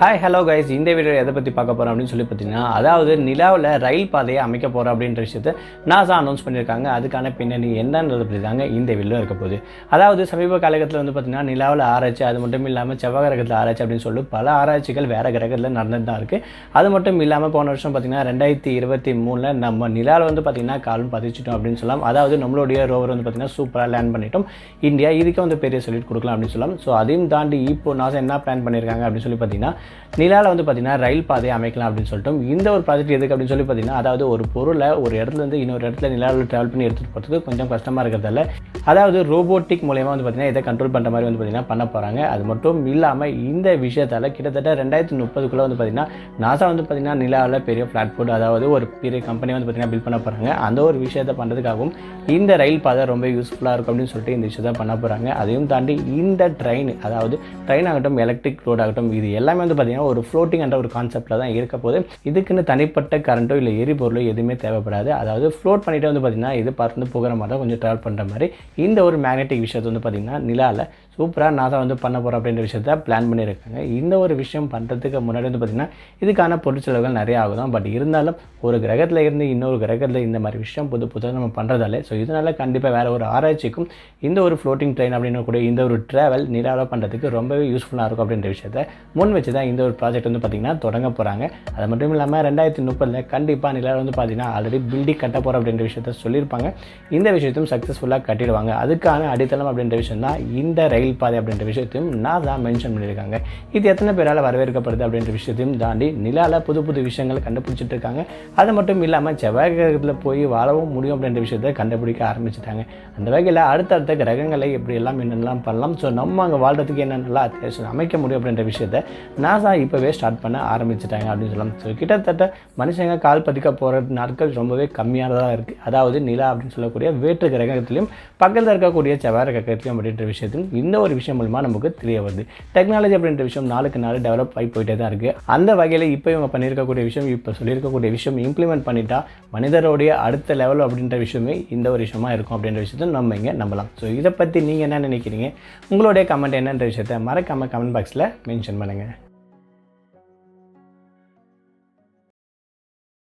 Hi hello guys இந்த video எதை பற்றி பார்க்க போகிறோம் அப்படின்னு சொல்லி பார்த்தீங்கன்னா அதாவது நிலாவில் ரயில் பாதையை அமைக்க போகிறோம் அப்படின்ற விஷயத்தை நாசா அனௌன்ஸ் பண்ணியிருக்காங்க. அதுக்கான பின்னணி என்னன்றது பற்றி தாங்க இந்த வீடியோ இருக்க போகுது. அதாவது சமீப காலகட்டத்தில் வந்து பார்த்தீங்கன்னா நிலாவில் ஆராய்ச்சி அது மட்டும் இல்லாமல் செவ்வாய் கிரகத்தில் ஆராய்ச்சி அப்படின்னு சொல்லி பல ஆராய்ச்சிகள் வேறு கிரகத்தில் நடந்துட்டு தான் இருக்குது அது மட்டும் இல்லாமல் போன வருஷம் பார்த்தீங்கன்னா ரெண்டாயிரத்தி இருபத்தி மூணில் நம்ம நிலாவில் வந்து பார்த்தீங்கன்னா காலும் பதிச்சிட்டோம் அப்படின்னு சொல்லலாம். அதாவது நம்மளுடைய ரோவர் வந்து பார்த்தீங்கன்னா சூப்பராக லேண்ட் பண்ணிட்டோம். இந்தியா இதுக்கு வந்து பெரிய சொல்லிட்டு கொடுக்கலாம் அப்படின்னு சொல்லலாம். ஸோ அதையும் தாண்டி இப்போ நாசா என்ன பிளான் பண்ணியிருக்காங்க அப்படின்னு சொல்லி பார்த்தீங்கன்னா நிலாவில் வந்து பார்த்திங்கன்னா ரயில் பாதையை அமைக்கலாம் அப்படின்னு சொல்லிட்டு இந்த ஒரு ப்ராஜெக்ட் எதுக்கு அப்படின்னு சொல்லி பார்த்திங்கன்னா அதாவது ஒரு பொருளை ஒரு இடத்துலேருந்து இன்னொரு இடத்துல நிலாவில் ட்ராவல் பண்ணி எடுத்துகிட்டு போகிறதுக்கு கொஞ்சம் கஷ்டமாக இருக்கிறதால அதாவது ரோபோட்டிக் மூலயமா வந்து பார்த்திங்கன்னா இதை கண்ட்ரோல் பண்ணுற மாதிரி வந்து பார்த்திங்கன்னா பண்ண போகிறாங்க அது மட்டும் இல்லாமல் இந்த விஷயத்தால் கிட்டத்தட்ட ரெண்டாயிரத்தி முப்பதுக்குள்ளே வந்து பார்த்திங்கன்னா நாசா வந்து பார்த்திங்கன்னா நிலாவில் பெரிய பிளாட்ஃபோர்ட் அதாவது ஒரு பெரிய கம்பெனி வந்து பார்த்திங்கன்னா பில்ட் பண்ண போகிறாங்க அந்த ஒரு விஷயத்தை பண்ணுறதுக்காகவும் இந்த ரயில் பாதை ரொம்ப யூஸ்ஃபுல்லாக இருக்கும் அப்படின்னு சொல்லிட்டு இந்த விஷயத்தை பண்ண போகிறாங்க அதையும் தாண்டி இந்த ட்ரெயின் அதாவது ட்ரெயின் ஆகட்டும் எலக்ட்ரிக் ரோட் ஆகட்டும் இது எல்லாமே வந்து பார்த்தீங்கன்னா ஒரு ஃப்ளோட்டிங் என்ற ஒரு கான்செப்ட்டில் தான் இருக்க போது இதுக்குன்னு தனிப்பட்ட கரண்ட்டோ இல்லை எரிபொருளோ எதுவுமே தேவைப்படாது. அதாவது ஃப்ளோட் பண்ணிட்டு வந்து பார்த்தீங்கன்னா இது பறந்து போகிற மாதிரி தான் கொஞ்சம் ட்ராவல் பண்ணுற மாதிரி. இந்த ஒரு மேக்னெட்டிக் விஷயத்தை வந்து பார்த்தீங்கன்னா நிலாவில் சூப்பராக நாசா வந்து பண்ண போகிறோம் அப்படின்ற விஷயத்த பிளான் பண்ணியிருக்காங்க இந்த ஒரு விஷயம் பண்ணுறதுக்கு முன்னாடி வந்து பார்த்திங்கன்னா இதுக்கான பொருட்செலவுகள் நிறைய ஆகுதான். பட் இருந்தாலும் ஒரு கிரகத்தில் இருந்து இன்னொரு கிரகத்தில் இந்த மாதிரி விஷயம் புது புதுசாக நம்ம பண்ணுறதால ஸோ இதனால் கண்டிப்பாக வேறு ஒரு ஆராய்ச்சிக்கும் இந்த ஒரு ஃப்ளோட்டிங் ட்ரெயின் அப்படின்னு கூட இந்த ஒரு ட்ராவல் நிலாவில் பண்ணுறதுக்கு ரொம்பவே யூஸ்ஃபுல்லாக இருக்கும் அப்படின்ற விஷயத்த முன் வச்சு தான் இந்த ஒரு ப்ராஜெக்ட் வந்து பார்த்திங்கன்னா தொடங்க போகிறாங்க அது மட்டும் இல்லாமல் ரெண்டாயிரத்தி முப்பதில் கண்டிப்பாக நிலாவில் வந்து பார்த்திங்கன்னா ஆல்ரெடி பில்டிங் கட்ட போகிறோம் அப்படின்ற விஷயத்த சொல்லியிருப்பாங்க. இந்த விஷயத்தையும் சக்ஸஸ்ஃபுல்லாக கட்டிடுவாங்க. அதுக்கான அடித்தளம் அப்படின்ற விஷயம் தான் இந்த ரயில் பாதை அப்படின்ற விஷயத்தையும் நான் தான் மென்ஷன் பண்ணியிருக்காங்க. இது எத்தனை பேரால் வரவேற்கப்படுது அப்படின்ற விஷயத்தையும் தாண்டி நிலாவில் புது புது விஷயங்களை கண்டுபிடிச்சிட்டு இருக்காங்க. அது மட்டும் இல்லாமல் செவ்வாய் கிரகத்தில் போய் வாழவும் முடியும் அப்படின்ற விஷயத்தை கண்டுபிடிக்க ஆரம்பிச்சிட்டாங்க. அந்த வகையில் அடுத்தடுத்த கிரகங்களை எப்படி எல்லாம் என்னென்னலாம் பண்ணலாம்? ஸோ நம்ம அங்கே வாழ்கிறதுக்கு என்னென்னலாம் அத்தியாவசியம் அமைக்க முடியும் அப்படின்ற விஷயத்தை நாசா இப்போவே ஸ்டார்ட் பண்ண ஆரம்பிச்சிட்டாங்க அப்படின்னு சொல்லலாம். ஸோ கிட்டத்தட்ட மனுஷங்க கால் பதிக்க போகிற நாட்கள் ரொம்பவே கம்மியானதாக இருக்குது அதாவது நிலா அப்படின்னு சொல்லக்கூடிய வேற்று கிரகத்திலையும் பக்கத்தில் இருக்கக்கூடிய செவ்வாய் கிரகத்திலையும் அப்படின்ற விஷயத்தையும் இந்த ஒரு விஷயம் மூலமாக நமக்கு தெரிய வருது. டெக்னாலஜி அப்படின்ற விஷயம் நாளுக்கு நாள் டெவலப் ஆகி போயிட்டே தான் இருக்குது அந்த வகையில் இப்போ இவங்க பண்ணியிருக்கக்கூடிய விஷயம் இப்போ சொல்லியிருக்கக்கூடிய விஷயம் இம்ப்ளிமெண்ட் பண்ணிட்டா மனிதருடைய அடுத்த லெவல் அப்படின்ற விஷயமே இந்த ஒரு விஷயமா இருக்கும் அப்படின்ற விஷயத்தை நம்ம இங்கே நம்பலாம். ஸோ இதை பற்றி நீங்கள் என்ன நினைக்கிறீங்க? உங்களுடைய கமெண்ட் என்னன்ற விஷயத்தை மறக்காமல் கமெண்ட் பாக்ஸில் மென்ஷன் பண்ணுங்கள்